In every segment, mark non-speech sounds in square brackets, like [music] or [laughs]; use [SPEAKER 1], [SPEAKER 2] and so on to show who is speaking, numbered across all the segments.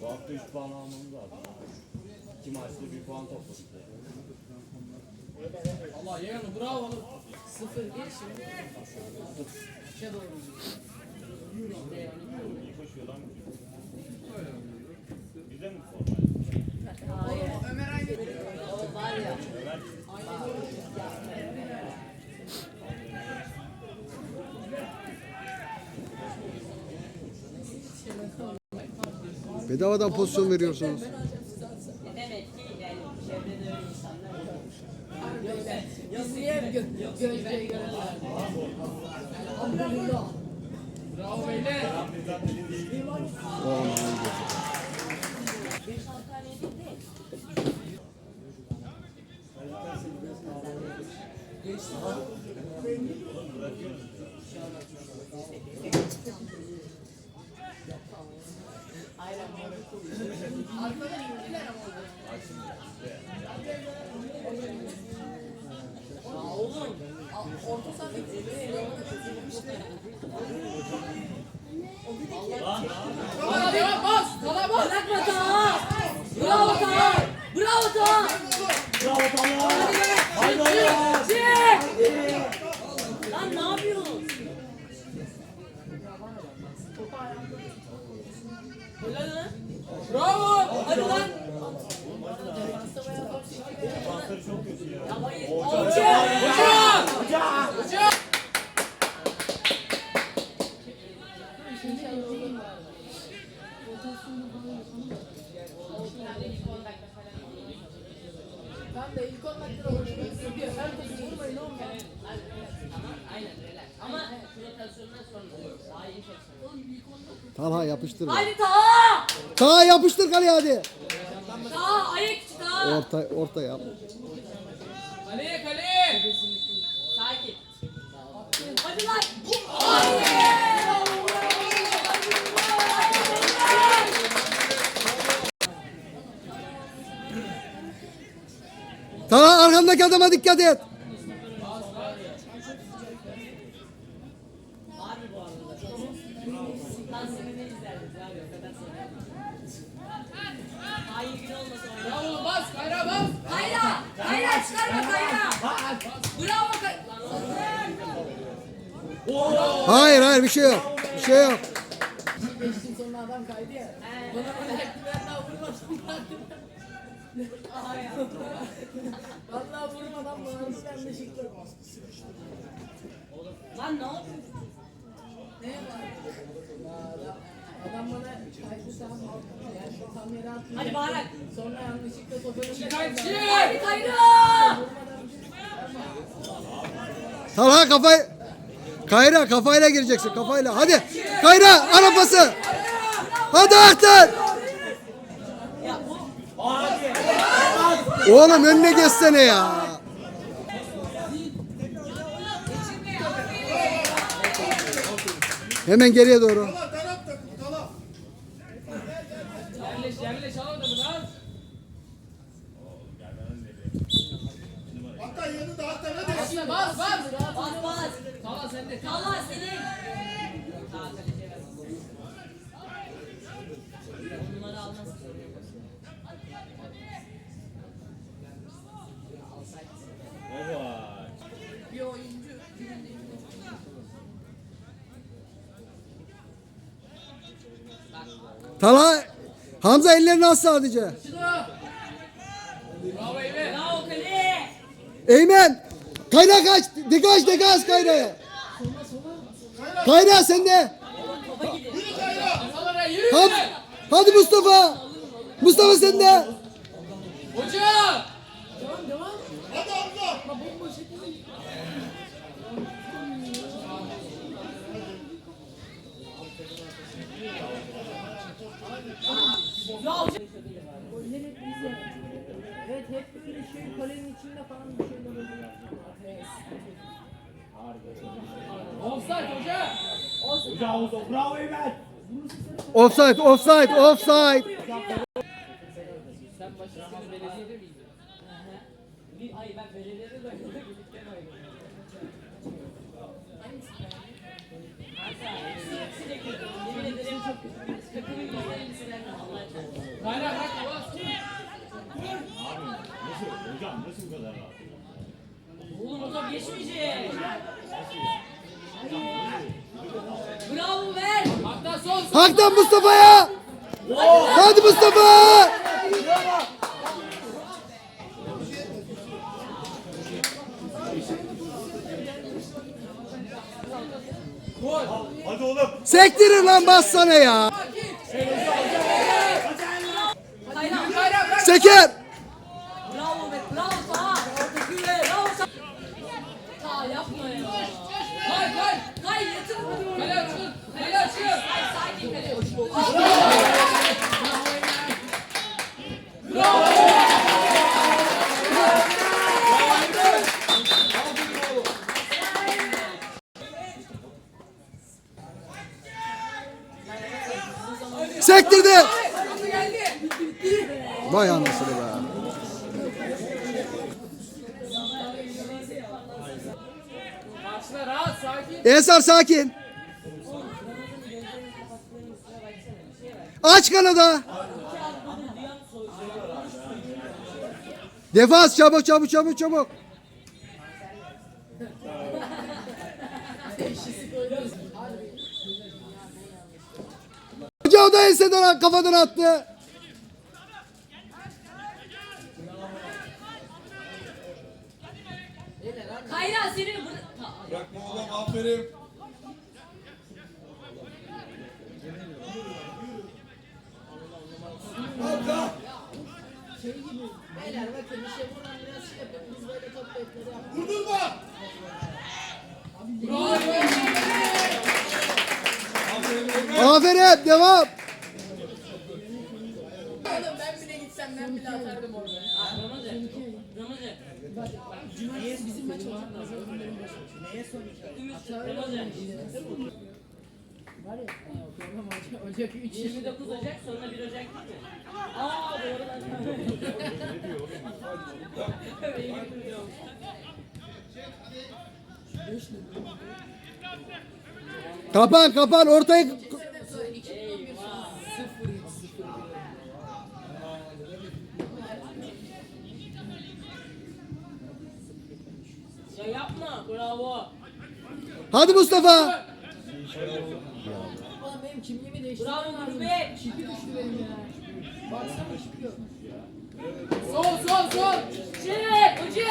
[SPEAKER 1] Bu hafta 3 puan almamız lazım. İki maçta bir puan topladık.
[SPEAKER 2] Allah yeğenim bravo oğlum. Sıfır bir şimdi. İçe doğru.
[SPEAKER 1] İyi koşuyor lan. Bize mi formal?
[SPEAKER 3] O var ya.
[SPEAKER 4] Bedavadan pozisyon veriyorsunuz.
[SPEAKER 3] Demek ki yani çevrede öyle insanlar
[SPEAKER 2] niye hep gö gözleri görelim? Alhamdülillah. Bravo beyler.
[SPEAKER 3] Beş
[SPEAKER 2] Oğlum. Orta sahadaki Bana devam bas. Bana bas.
[SPEAKER 3] Bırakma Taha! Bravo Taha! Bravo Taha!
[SPEAKER 1] Bravo tamam.
[SPEAKER 3] Haydi Çık! Lan ne yapıyorsun? Helal lan.
[SPEAKER 2] Bravo.
[SPEAKER 3] Hadi lan.
[SPEAKER 1] Defansları çok kötü ya.
[SPEAKER 3] Ya hayır.
[SPEAKER 2] Hocam. Hocam. Hocam. Ben de ilk 10 dakikada hoşuma gidiyor. Herkes vurmayın oğlum.
[SPEAKER 3] Tamam aynen relax. Ama rotasyondan sonra daha iyi çok
[SPEAKER 4] Talha yapıştır. be.
[SPEAKER 3] Haydi Taha!
[SPEAKER 4] Talha yapıştır kaleye hadi.
[SPEAKER 3] Taha ayak içi Taha!
[SPEAKER 4] Orta orta yap.
[SPEAKER 2] Kaleye kaleye.
[SPEAKER 3] Sakin. Hadi lan!
[SPEAKER 4] Talha arkandaki adama dikkat et.
[SPEAKER 3] Harbi bu arada. Lan seni ne izlerdiniz abi o kadar sonra. Hayır gün olmasa oynar.
[SPEAKER 2] Bravo bas. Kayra bas.
[SPEAKER 3] Kayra! Kayra çıkarma Kayra! Bravo Kayra!
[SPEAKER 4] Hayır hayır bir şey yok. Bir şey yok.
[SPEAKER 2] Geçtin sonra adam kaydı ya. Bana yaptı ben daha vurmadım. Vallahi vurmadan bağırdı ben de şıktım.
[SPEAKER 3] Lan ne yapıyorsun?
[SPEAKER 2] Neye bağırdı? Adam bana kaydı tam yani tam yere attı.
[SPEAKER 3] Hadi bağırak.
[SPEAKER 2] Sonra yanlışlıkla topu Çıkar
[SPEAKER 3] Haydi Kayra!
[SPEAKER 4] Talha kafayı Kayra kafayla gireceksin kafayla. Hadi. Kayra arabası. Hadi artık. Oğlum önüne geçsene ya. Hemen geriye doğru.
[SPEAKER 2] Yerleş yerleş al adamı lan. Basla bas bas.
[SPEAKER 3] Bas bas!
[SPEAKER 2] Tala sen de.
[SPEAKER 3] Allah senin! Taha kaleciye ver. Bunları almazsın sorun yok.
[SPEAKER 1] Baba.
[SPEAKER 2] Bir oyuncu.
[SPEAKER 4] Talha Hamza ellerini az sadece.
[SPEAKER 2] Bravo Eymen.
[SPEAKER 3] Bravo kale!
[SPEAKER 4] Eymen. Kayra kaç. Degaj degaj Kayra'ya. Kayra sende. Hadi, hadi Mustafa. Mustafa sende.
[SPEAKER 2] Hoca. Devam devam. Hadi abla. Bak bomboş şekilde. Evet hep böyle şey kalenin içinde falan bir şeyler oluyor. Offside hoca.
[SPEAKER 1] Bravo, bravo Eymen.
[SPEAKER 4] Offside, offside, offside.
[SPEAKER 2] Sen başlasın belediyede miydin?
[SPEAKER 3] Ay ben belediyede de geçmeyecek. Bravo ver.
[SPEAKER 2] Hatta son.
[SPEAKER 4] Hak'tan Mustafa'ya. Hadi Mustafa.
[SPEAKER 1] Hadi oğlum.
[SPEAKER 4] Sektirin lan bassana ya. Seker.
[SPEAKER 3] Sakin.
[SPEAKER 4] Ensar sakin. Aç kanadı. Defans çabuk çabuk çabuk çabuk. Hoca o da enseden kafadan attı.
[SPEAKER 3] Kayra seni bırak.
[SPEAKER 5] Bırakma oğlum aferin.
[SPEAKER 2] Beyler bakın işte buradan biraz şey yapın. Biz böyle top bekleri yapalım.
[SPEAKER 5] Vurdun mu?
[SPEAKER 4] Aferin devam.
[SPEAKER 2] Oğlum ben bile gitsem ben bile atardım orada.
[SPEAKER 3] Ramazan. Ramazan.
[SPEAKER 2] Cumartesi bizim maç olacak. Neye soracağım?
[SPEAKER 3] Ramazan.
[SPEAKER 2] Var ya. Oğlum Ocak, Ocak 3
[SPEAKER 3] 29 Ocak sonra 1 Ocak değil mi? Aa doğru lan.
[SPEAKER 4] Kapan kapan ortaya
[SPEAKER 3] Ya yapma. Bravo.
[SPEAKER 4] Hadi Mustafa.
[SPEAKER 2] Oğlum benim kimliğimi değiştirmem
[SPEAKER 3] Bravo. Gurbet.
[SPEAKER 2] Çipi düştü benim ya. Baksana çipi yok. Sol sol sol.
[SPEAKER 3] Çık hoca.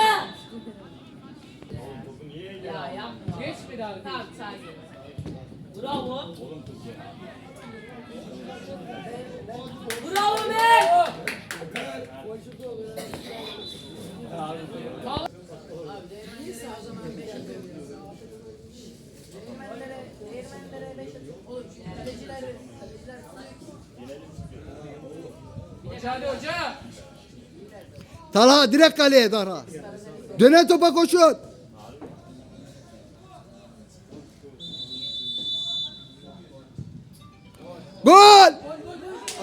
[SPEAKER 3] Ya yapma.
[SPEAKER 2] Geç bir daha.
[SPEAKER 3] Tamam sakin. Bravo. Bravo Mert.
[SPEAKER 2] Abi Hoca hadi hoca.
[SPEAKER 4] Talha direkt kaleye Talha. Dönen topa koşun. Gol!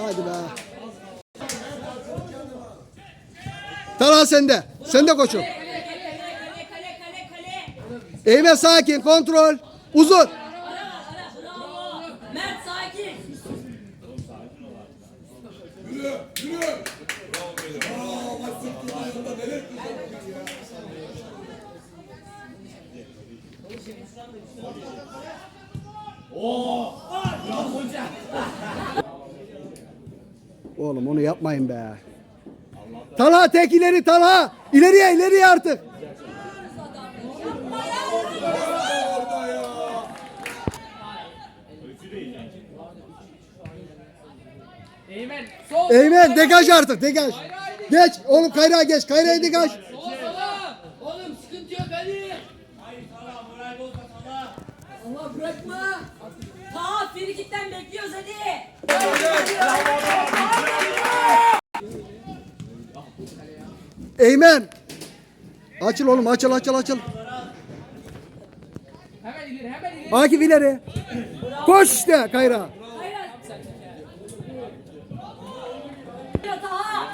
[SPEAKER 4] Hadi be. Talha sende. Sen de koşun.
[SPEAKER 3] Kale kale kale kale kale kale.
[SPEAKER 4] Eymen sakin kontrol. Uzun.
[SPEAKER 3] Ara ara bravo. Mert sakin.
[SPEAKER 5] Yürü, yürü. Bravo beyler. Aa, maç sırtının ayağında neler
[SPEAKER 4] Oğlum onu yapmayın be. Talha tek ileri Talha. İleriye ileriye artık.
[SPEAKER 2] Eymen sol.
[SPEAKER 4] Eymen degaj artık degaj. Geç oğlum kayrağa geç. Kayraya degaj.
[SPEAKER 2] Oğlum sıkıntı yok hadi. Allah bırakma.
[SPEAKER 3] Ta frikikten bekliyoruz hadi.
[SPEAKER 4] Eymen. Açıl oğlum açıl açıl açıl.
[SPEAKER 2] Hemen ileri hemen ileri.
[SPEAKER 4] Akif ileri. Koş işte.
[SPEAKER 3] Hayır. Bravo Taha.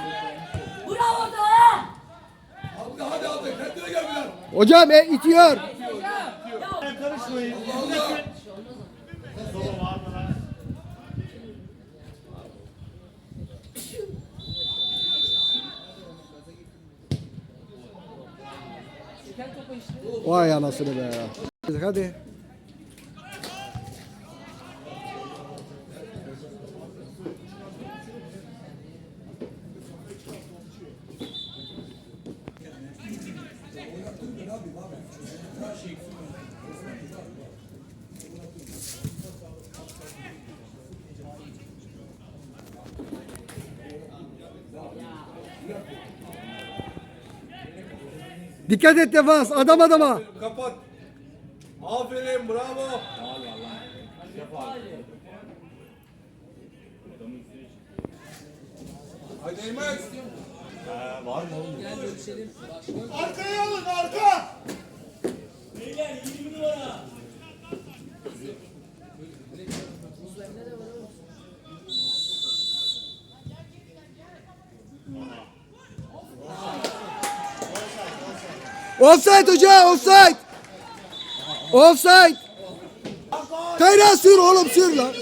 [SPEAKER 3] Taha.
[SPEAKER 5] Hadi hadi kendine gel Bilal.
[SPEAKER 4] Hocam e, itiyor.
[SPEAKER 1] Karışmayın. Sola var mı lan?
[SPEAKER 2] Çıkan topu işte.
[SPEAKER 4] Vay anasını be. Hadi. Dikkat et defans. Adam adama.
[SPEAKER 5] Kapat. Aferin bravo. Haydi Eymen.
[SPEAKER 1] He, var mı oğlum?
[SPEAKER 5] Arkaya alın arka.
[SPEAKER 2] Buzlarında da
[SPEAKER 4] Offside hoca offside. Offside. Kayra sür oğlum sür lan.
[SPEAKER 5] Al.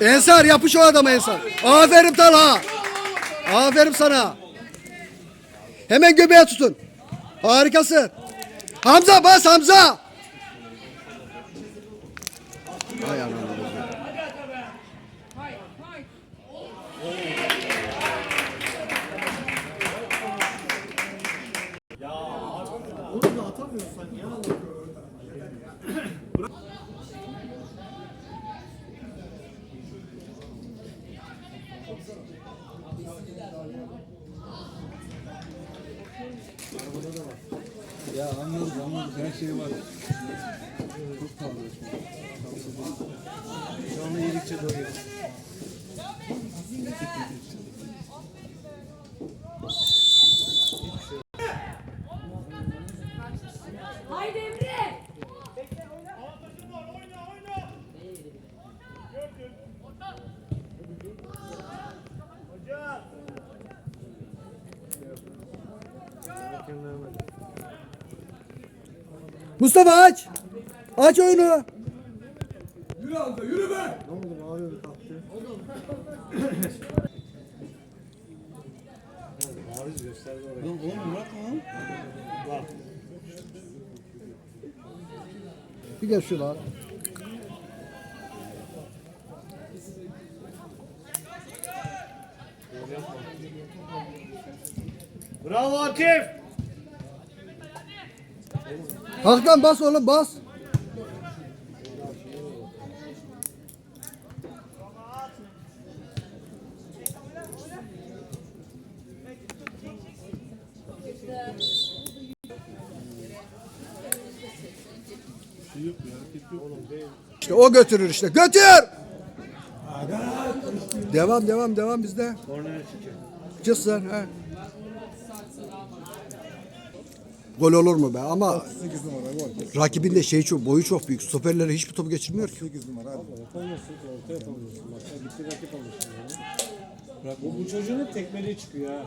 [SPEAKER 4] Ensar yapış o adama Ensar. Aferin Talha. Aferin sana. Hemen göbeğe tutun. Harikasın.
[SPEAKER 6] ამზა ბას ამზა! Doyuyor.
[SPEAKER 7] Haydi Emre!
[SPEAKER 4] Mustafa aç. Aç oyunu.
[SPEAKER 5] Yürü Hamza yürü be.
[SPEAKER 6] Ne oldu bağırıyordu kalktı. Bariz gösterdi oraya. Lan oğlum bırak lan. Bak.
[SPEAKER 4] Bir gel şuna.
[SPEAKER 6] Bravo Akif.
[SPEAKER 4] Kalk bas oğlum bas. İşte o götürür işte. Götür! Devam devam devam bizde. Sen. He. Gol olur mu be ama
[SPEAKER 6] 8 numara gol.
[SPEAKER 4] rakibin de şey çok boyu çok büyük. Stoperlere hiçbir topu geçirmiyor ki.
[SPEAKER 6] 8 numara abi. Yapamıyorsun ki orta yapamıyorsun. Bak rakip. Yani. Bu, bu çocuğun hep tekmeliği çıkıyor ha.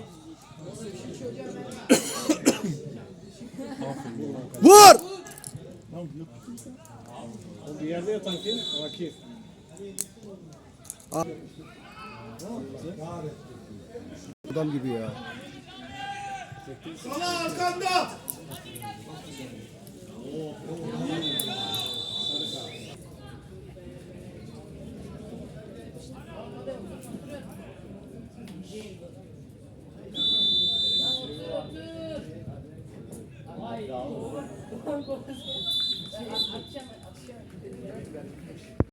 [SPEAKER 4] Vur!
[SPEAKER 6] O bir yerde yatan kim? Akif.
[SPEAKER 4] Adam gibi ya.
[SPEAKER 5] Sana arkanda.
[SPEAKER 2] Vay. [laughs] education.